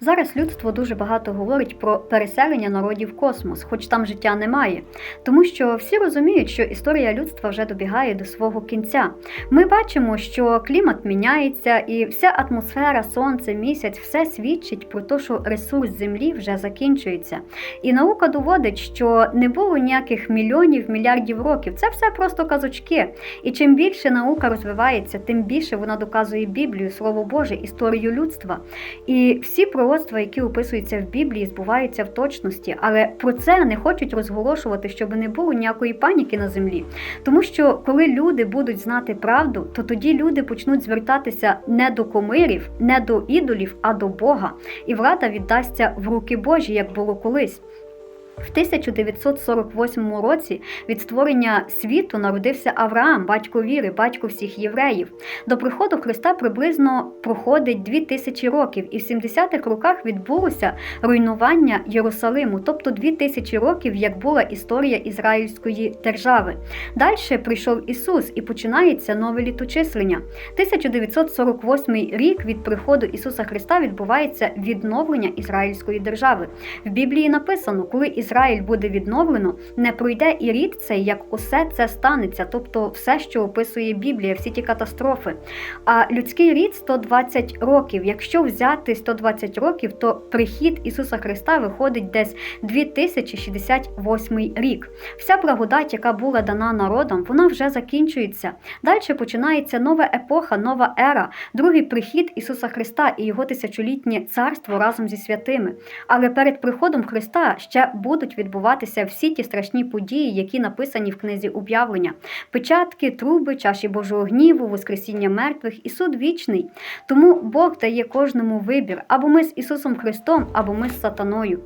Зараз людство дуже багато говорить про переселення народів в космос, хоч там життя немає. Тому що всі розуміють, що історія людства вже добігає до свого кінця. Ми бачимо, що клімат міняється, і вся атмосфера, сонце, місяць, все свідчить про те, що ресурс землі вже закінчується. І наука доводить, що не було ніяких мільйонів, мільярдів років. Це все просто казочки. І чим більше наука розвивається, тим більше вона доказує Біблію, Слово Боже, історію людства. І всі пророцтва, які описуються в Біблії, збуваються в точності, але про це не хочуть розголошувати, щоб не було ніякої паніки на землі. Тому що коли люди будуть знати правду, то тоді люди почнуть звертатися не до комирів, не до ідолів, а до Бога. І влада віддасться в руки Божі, як було колись. В 1948 році від створення світу народився Авраам, батько віри, батько всіх євреїв. До приходу Христа приблизно проходить 2000 років, і в 70-х роках відбулося руйнування Єрусалиму, тобто 2000 років, як була історія Ізраїльської держави. Далі прийшов Ісус і починається нове літочислення. 1948 рік від приходу Ісуса Христа відбувається відновлення Ізраїльської держави. В Біблії написано, коли Ізраїль буде відновлено, не пройде і рід цей, як усе це станеться, тобто все, що описує Біблія, всі ті катастрофи. А людський рід 120 років. Якщо взяти 120 років, то прихід Ісуса Христа виходить десь 2068 рік. Вся благодать, яка була дана народам, вона вже закінчується. Далі починається нова епоха, нова ера, другий прихід Ісуса Христа і його тисячолітнє царство разом зі святими. Але перед приходом Христа ще будуть відбуватися всі ті страшні події, які написані в книзі об'явлення: печатки, труби, чаші Божого гніву, Воскресіння мертвих і суд вічний. Тому Бог дає кожному вибір або ми з Ісусом Христом, або ми з сатаною.